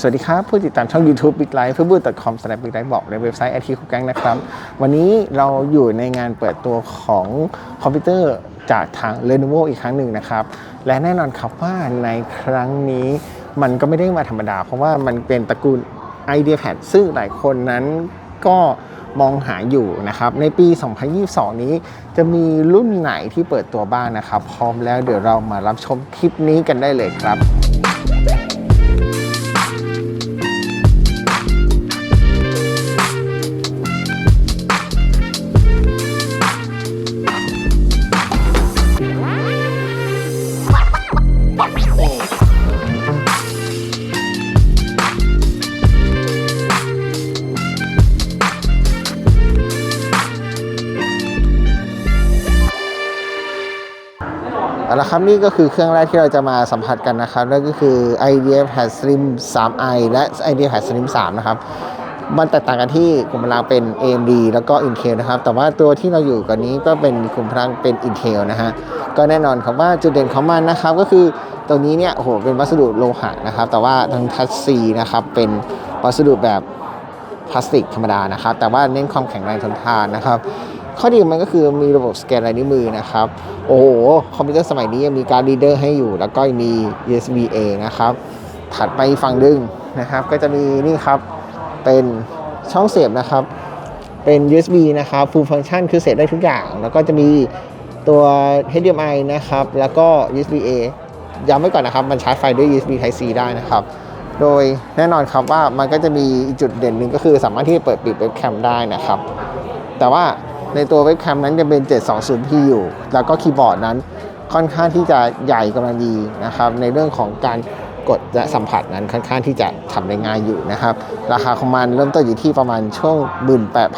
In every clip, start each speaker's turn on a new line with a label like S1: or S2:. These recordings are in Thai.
S1: สวัสดีครับ ผู้ติดตามช่อง YouTube Big Life เพื่อบูด .com s l a s h big life บอกในเว็บไซต์ IT คุกแกงนะครับ วันนี้เราอยู่ในงานเปิดตัวของคอมพิวเตอร์จากทาง Lenovo อีกครั้งหนึ่งนะครับ และแน่นอนครับว่าในครั้งนี้มันก็ไม่ได้มาธรรมดา เพราะว่ามันเป็นตระกูล IdeaPad ซึ่งหลายคนนั้นก็มองหาอยู่นะครับ ในปี 2022 นี้จะมีรุ่นไหนที่เปิดตัวบ้างนะครับ พร้อมแล้วเดี๋ยวเรามารับชมคลิปนี้กันได้เลยครับ เอาละครับนี่ก็คือเครื่องแรกที่เราจะมาสัมผัสกันนะครับนั่นก็คือ IdeaPad Slim 3i และ IdeaPad Slim 3 นะครับ มันแตกต่างกันที่กลุ่มพลังเป็น AMD แล้วก็ Intel นะครับ แต่ว่าตัวที่เราอยู่กันนี้ก็เป็นกลุ่มพลังเป็น Intel นะฮะก็แน่นอนครับว่าจุดเด่นของมันนะครับก็คือตรงนี้เนี่ยโหเป็นวัสดุโลหะนะครับ แต่ว่าทางทัชซีนะครับเป็นวัสดุแบบพลาสติกธรรมดานะครับ แต่ว่าเน้นความแข็งแรงทนทานนะครับ ข้อดีมันก็คือมีระบบสแกนลายนิ้วมือนะครับ โอ้โห คอมพิวเตอร์สมัยนี้ยังมีการรีดเดอร์ให้อยู่ แล้วก็มี USB A นะครับ ถัดไปฝั่งดึงนะครับ ก็จะมีนี่ครับ เป็นช่องเสียบนะครับ เป็น USB นะครับ full function คือเสียบได้ทุกอย่าง แล้วก็จะมีตัว HDMI นะครับ แล้วก็ USB A ย้ำไว้ก่อนนะครับ มันชาร์จไฟด้วย USB Type C ได้นะครับ โดยแน่นอนครับว่ามันก็จะมีจุดเด่นหนึ่งก็คือสามารถที่จะเปิดปิดเว็บแคมได้นะครับ แต่ว่า ในตัวเว็บแคมนั้นจะเป็น 720p อยู่ แล้วก็คีย์บอร์ดนั้นค่อนข้างที่จะใหญ่กำลังดีนะครับ ในเรื่องของการกดและสัมผัสนั้นค่อนข้างที่จะทำได้ง่ายอยู่นะครับ ราคาของมันเริ่มต้นอยู่ที่ประมาณช่วง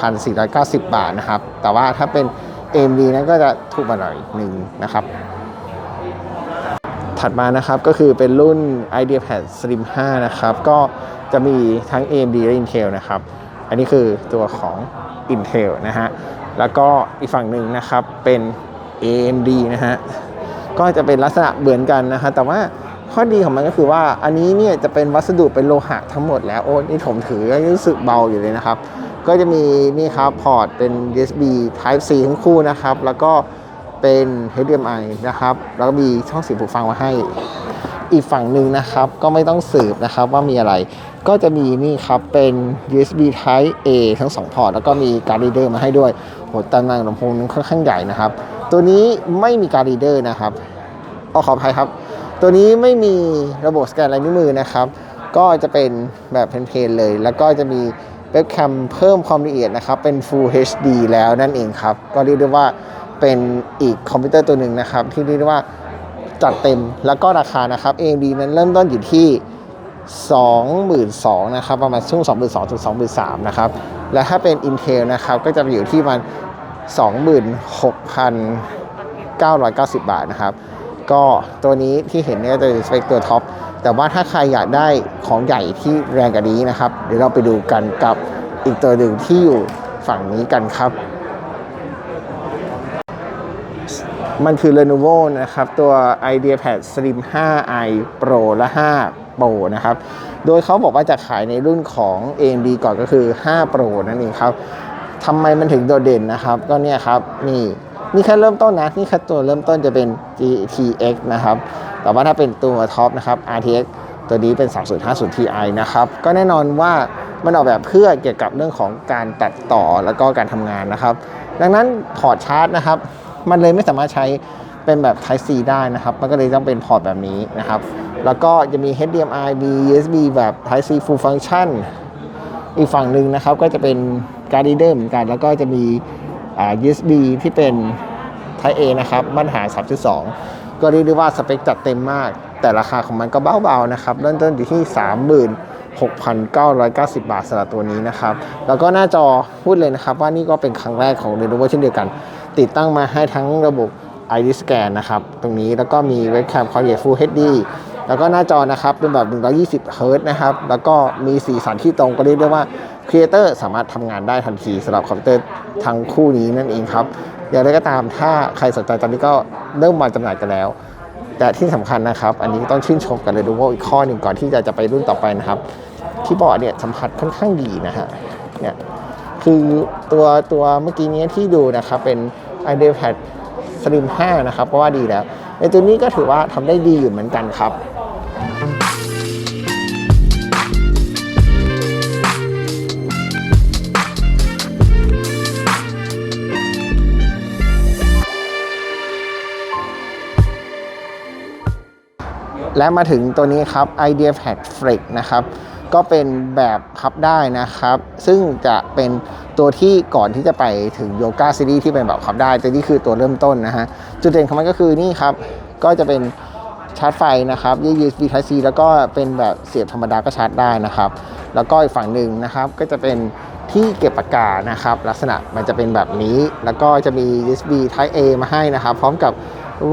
S1: 18,490 บาทนะครับ แต่ว่าถ้าเป็น AMD นั้นก็จะถูกมาหน่อยหนึ่งนะครับ ถัดมานะครับก็คือเป็นรุ่น IdeaPad Slim 5 นะครับ ก็จะมีทั้ง AMD และ Intel นะครับ อันนี้คือตัวของ Intel นะฮะ แล้วก็อีกฝั่งหนึ่งนะครับเป็น AMD นะฮะก็จะเป็นลักษณะเหมือนกันนะฮะแต่ว่าข้อดีของมันก็คือว่าอันนี้เนี่ยจะเป็นวัสดุเป็นโลหะทั้งหมดแล้วโอ้นี่ผมถือก็รู้สึกเบาอยู่เลยนะครับ ก็จะมีนี่ครับพอร์ตเป็น USB Type C ทั้งคู่นะครับ แล้วก็เป็น HDMI นะครับ แล้วก็มีช่องเสียงหูฟังมาให้ อีกฝั่งหนึ่งนะครับ ก็ไม่ต้องสืบนะครับว่ามีอะไร ก็จะมีนี่ครับเป็น USB Type A ทั้ง 2 พอร์ต แล้วก็มีการ์ดรีเดอร์มาให้ด้วยโหตำแหน่งลำโพงนั้นค่อนข้างใหญ่นะครับ ตัวนี้ไม่มีการ์ดรีเดอร์นะครับเอาขออภัยครับ ตัวนี้ไม่มีระบบสแกนลายนิ้วมือนะครับ ก็จะเป็นแบบเพลนๆเลย แล้วก็จะมีเว็บแคมเพิ่มความละเอียดนะครับ เป็น Full HD แล้วนั่นเองครับ ก็เรียกได้ว่าเป็นอีกคอมพิวเตอร์ตัวหนึ่งนะครับ ที่เรียกได้ว่า จัดเต็มแล้วก็ราคานะครับ AMD นั้นเริ่มต้นอยู่ที่ 22,000นะครับประมาณช่วง22,000ถึง23,000นะครับและถ้าเป็น Intel นะครับก็จะอยู่ที่มัน26,990 บาทนะครับ ก็ตัวนี้ที่เห็นเนี่ยจะเป็นสเปคตัวท็อปแต่ว่าถ้าใครอยากได้ของใหญ่ที่แรงกว่านี้นะครับ เดี๋ยวเราไปดูกันกับอีกตัวหนึ่งที่อยู่ฝั่งนี้กันครับ มันคือ Lenovo นะครับ ตัว IdeaPad Slim 5i Pro และ 5 Pro นะครับ โดยเขาบอกว่าจะขายในรุ่นของ AMD ก่อนก็คือ 5 Pro นั่นเองครับทำไมมันถึงโดดเด่นนะครับ ก็เนี่ยครับ นี่นี่แค่เริ่มต้นนะ นี่แค่ตัวเริ่มต้นจะเป็น GTX นะครับ แต่ว่าถ้าเป็นตัวท็อปนะครับ RTX ตัวนี้เป็น 3050 Ti นะครับ ก็แน่นอนว่ามันออกแบบเพื่อเกี่ยวกับเรื่องของการตัดต่อแล้วก็การทำงานนะครับ ดังนั้นพอร์ตชาร์จนะครับ มันเลยไม่สามารถใช้เป็นแบบ Type C ได้นะครับ มันก็เลยต้องเป็นพอร์ตแบบนี้นะครับ แล้วก็จะมี HDMI มี USB แบบ Type C Full Function อีกฝั่งหนึ่งนะครับก็จะเป็นการ์ดเดอร์เหมือนกัน แล้วก็จะมีอ่า USB ที่เป็น Type A นะครับมาตรฐาน3.2 ก็เรียกได้ว่าสเปคจัดเต็มมาก แต่ราคาของมันก็เบาๆนะครับ เริ่มต้นอยู่ที่ 36,990 บาทสำหรับตัวนี้นะครับ แล้วก็หน้าจอพูดเลยนะครับว่านี่ก็เป็นครั้งแรกของ Lenovo เช่นเดียวกัน ติดตั้งมาให้ทั้งระบบ ID Scan นะครับ ตรงนี้แล้วก็มีเว็บแคม Quality Full HD แล้วก็หน้าจอนะครับเป็นแบบ 120เฮิรต์นะครับ แล้วก็มีสีสันที่ตรงก็เรียกได้ว่าครีเอเตอร์สามารถทำงานได้ทันทีสำหรับคอมพิวเตอร์ทั้งคู่นี้นั่นเองครับ อย่างไรก็ตามถ้าใครสนใจตอนนี้ก็เริ่มมาจำหน่ายกันแล้ว แต่ที่สำคัญนะครับ อันนี้ต้องชื่นชมกันเลยดูว่าอีกข้อหนึ่งก่อนที่จะจะไปรุ่นต่อไปนะครับคีย์บอร์ดเนี่ยสัมผัสค่อนข้างดีนะฮะเนี่ยคือตัวตัวเมื่อกี้นี้ที่ดูนะครับเป็น iPad Slim 5 นะครับเพราะว่าดีแล้ว ในตัวนี้ก็ถือว่าทำได้ดีอยู่เหมือนกันครับและมาถึงตัวนี้ครับ IdeaPad Flex นะครับ ก็เป็นแบบพับได้นะครับ ซึ่งจะเป็น ตัวที่ก่อนที่จะไปถึงโยก a ซีรีส์ที่เป็นแบบพับได้ตัวนี้คือตัวเริ่มต้นนะฮะ จุดเด่นของมันก็คือนี่ครับ ก็จะเป็นชาร์จไฟนะครับ USB Type C แล้วก็เป็นแบบเสียบธรรมดาก็ชาร์จได้นะครับ แล้วก็อีกฝั่งหนึ่งนะครับก็จะเป็นที่เก็บปากกานะครับ ลักษณะมันจะเป็นแบบนี้ แล้วก็จะมี USB Type A มาให้นะครับ พร้อมกับ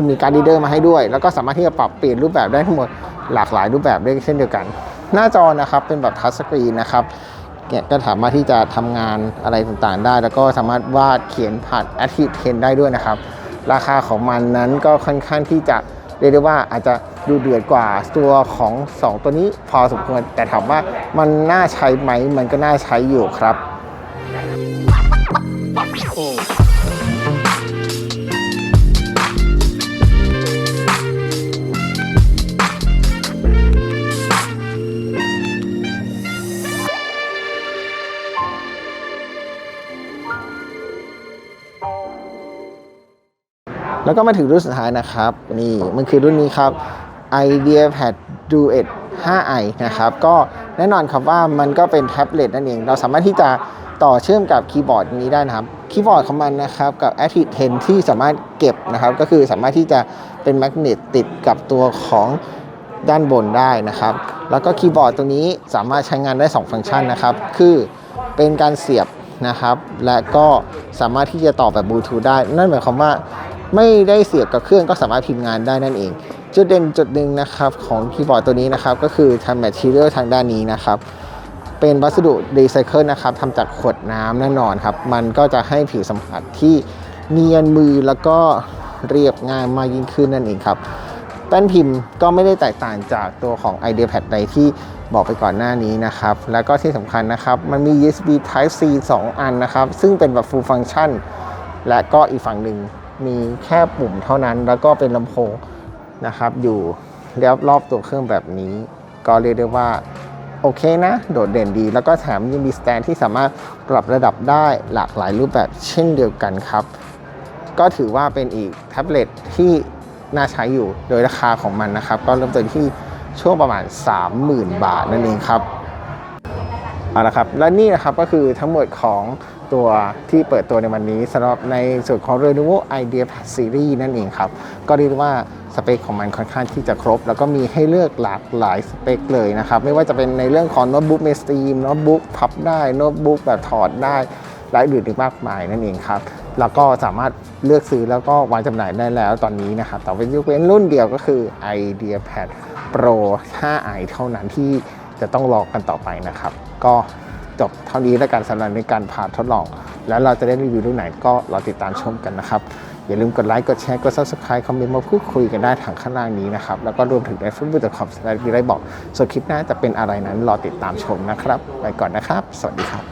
S1: มีการดีเดอร์มาให้ด้วย แล้วก็สามารถที่จะปรับเปลี่ยนรูปแบบได้ทั้งหมดหลากหลายรูปแบบได้เช่นเดียวกัน หน้าจอนะครับเป็นแบบทัชสกรีนนะครับ เนี่ยก็สามารถที่จะทำงานอะไรต่างๆได้ แล้วก็สามารถวาดเขียนผ่าน a c t i v e 10ได้ด้วยนะครับ ราคาของมันนั้นก็ค่อนข้างที่จะเรียกได้ว่าอาจจะดูเดือดกว่าตัวของ 2 ตัวนี้พอสมควรแต่ถามว่ามันน่าใช้ไหมมันก็น่าใช้อยู่ครับ แล้วก็มาถึงรุ่นสุดท้ายนะครับ นี่มันคือรุ่นนี้ครับ IdeaPad Duet 5i นะครับ ก็แน่นอนครับว่ามันก็เป็นแท็บเล็ตนั่นเอง เราสามารถที่จะต่อเชื่อมกับคีย์บอร์ดนี้ได้นะครับ คีย์บอร์ดของมันนะครับ กับ Active 10 ที่สามารถเก็บนะครับ ก็คือสามารถที่จะเป็นแมกเนตติดกับตัวของด้านบนได้นะครับ แล้วก็คีย์บอร์ดตัวนี้สามารถใช้งานได้ 2 ฟังก์ชันนะครับ คือเป็นการเสียบนะครับ และก็สามารถที่จะต่อแบบบลูทูธได้ นั่นหมายความว่า ไม่ได้เสียบกับเครื่องก็สามารถพิมพ์งานได้นั่นเอง จุดเด่นจุดหนึ่งนะครับของคีย์บอร์ดตัวนี้นะครับก็คือทำแมทเทียลทางด้านนี้นะครับเป็นวัสดุรีไซเคิลนะครับทำจากขวดน้ำแน่นอนครับมันก็จะให้ผิวสัมผัสที่เนียนมือแล้วก็เรียบง่ายมากยิ่งขึ้นนั่นเองครับแป้นพิมพ์ก็ไม่ได้แตกต่างจากตัวของ IdeaPad ใดที่บอกไปก่อนหน้านี้นะครับ แล้วก็ที่สำคัญนะครับมันมี USB Type C 2 อันนะครับ ซึ่งเป็นแบบ full function และก็อีกฝั่งหนึ่ง มีแค่ปุ่มเท่านั้นแล้วก็เป็นลำโพงนะครับ อยู่รอบๆตัวเครื่องแบบนี้ ก็เรียกได้ว่าโอเคนะ โดดเด่นดี แล้วก็แถมยังมีสแตนที่สามารถปรับระดับได้หลากหลายรูปแบบเช่นเดียวกันครับ ก็ถือว่าเป็นอีกแท็บเล็ตที่น่าใช้อยู่โดยราคาของมันนะครับ ก็เริ่มต้นที่ช่วงประมาณ 30,000 บาทนั่นเองครับเอาละครับ และนี่นะครับก็คือทั้งหมดของ ตัวที่เปิดตัวในวันนี้สำหรับในส่วนของ Lenovo IdeaPad Series นั่นเองครับ ก็เรียกว่าสเปคของมันค่อนข้างที่จะครบ แล้วก็มีให้เลือกหลากหลายสเปคเลยนะครับ ไม่ว่าจะเป็นในเรื่องของโน้ตบุ๊กเมสตีมโน้ตบุ๊กพับได้โน้ตบุ๊กแบบถอดได้หลายอื่นอีกมากมายนั่นเองครับแล้วก็สามารถเลือกซื้อแล้วก็วางจำหน่ายได้แล้วตอนนี้นะครับแต่เป็นยกเว้นรุ่นเดียวก็คือ IdeaPad Pro 5i เท่านั้นที่จะต้องรอกันต่อไปนะครับ ก็ จบเท่านี้แล้วกันสำหรับในการผ่าทดลอง แล้วเราจะได้รีวิวรุ่นไหนก็รอติดตามชมกันนะครับ อย่าลืมกดไลค์ กดแชร์ กด subscribe คอมเมนต์มาพูดคุยกันได้ทางข้างล่างนี้นะครับ แล้วก็รวมถึงใน facebook.com ที่ได้บอกส่วนคลิปหน้าจะเป็นอะไรนั้นรอติดตามชมนะครับ ไปก่อนนะครับ สวัสดีครับ